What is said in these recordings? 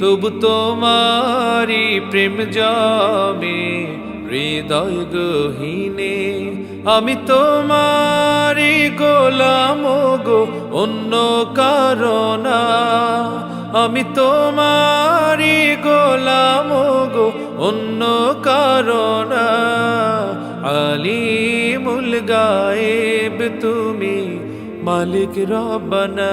তবু তোমারি প্রেম জমে, হৃদয় গহীনে। আমি তোমারি গোলাম গো, অন্য কারণা। আমি তোমারি গোলাম গো, অন্য কারণা। আলিমুল গায়েব তুমি মালিক রব্বানা।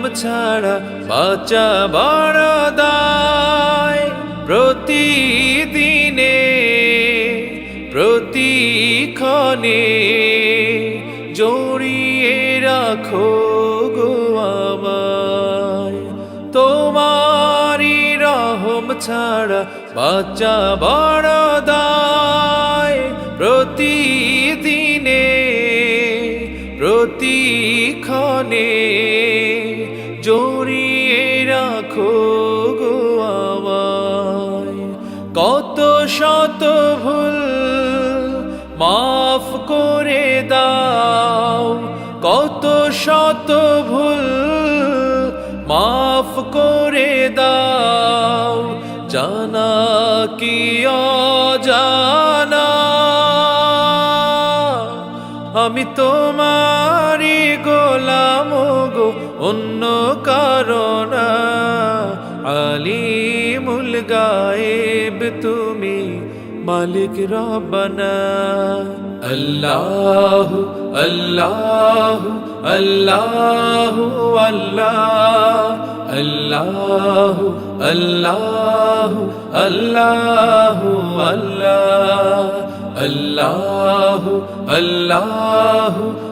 রহম ছাড়া বাঁচা বড় দায়। প্রতিদিনে, প্রতিক্ষণে জড়িয়ে রাখো গো আমায়। রহম ছাড়া বাচ্চা বড় দায়। প্রতিদিনে, প্রতিক্ষণে কত শত ভুল মাফ করে দাও, কত শত ভুল মাফ করে দাও, জানা কি অজানা? আমি তোমারি গোলাম গো, অন্য কারণা গায়েব তুমি মালিক রব্বানা। আল্লাহ আল্লাহ আল্লাহ আল্লাহ। আল্লাহ আল্লাহ আল্লাহ আল্লাহ। আল্লাহ আল্লাহ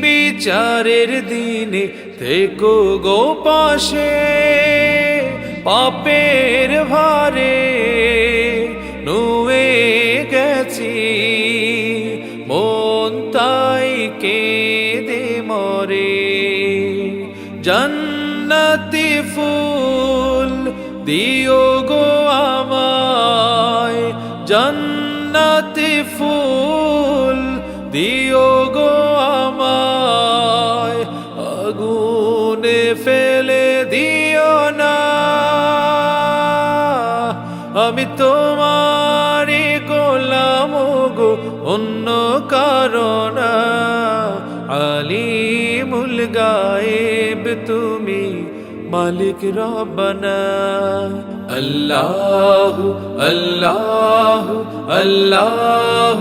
বিচারের দিনে থেকো গো পাশে, পাপের ভারে নুয়ে গেছি। মন তাই কেঁদে মরে, জন্নতি ফুল দিও গো আমায় জন্নতি আমি তোমারি গোলাম গো, অন্য কারণা আলিমুল গায়েব তুমি মালিক রব্বানা। আল্লাহ আল্লাহ আল্লাহ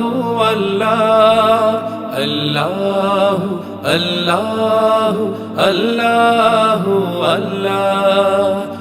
আল্লাহ। আল্লাহ আল্লাহ আল্লাহ আল্লাহ।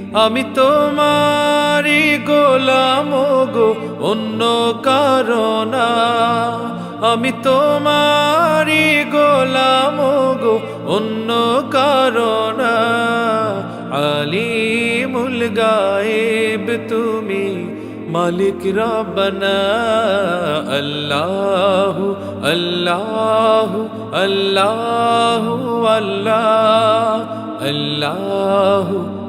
আমি তোমারি গোলাম গো, অন্য কারণা। আমি তোমারি গোলাম গো, অন্য কারণা। আলিমুল গায়েব তুমি মালিক রব্বানা। আল্লাহ আল্লাহ আল্লাহ আল্লাহ আল্লাহ।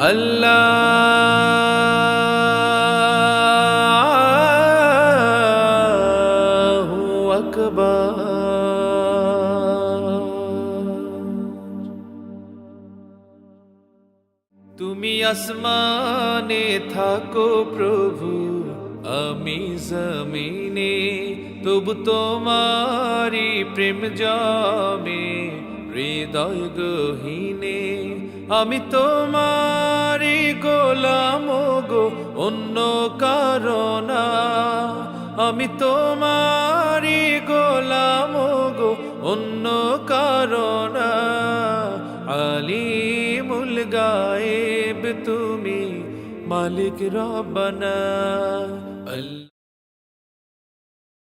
আল্লাহ আকবার তুমি আসমানে থাকো প্রভু আমি জমিনে তবু তোমারি প্রেম জমে। হৃদয় গহীনে আমি তোমারি গোলাম গো, অন্য কারণা। আমি তোমারি গোলাম গো, অন্য কারণা। আলিমুল গায়েব তুমি মালিক রব্বানা।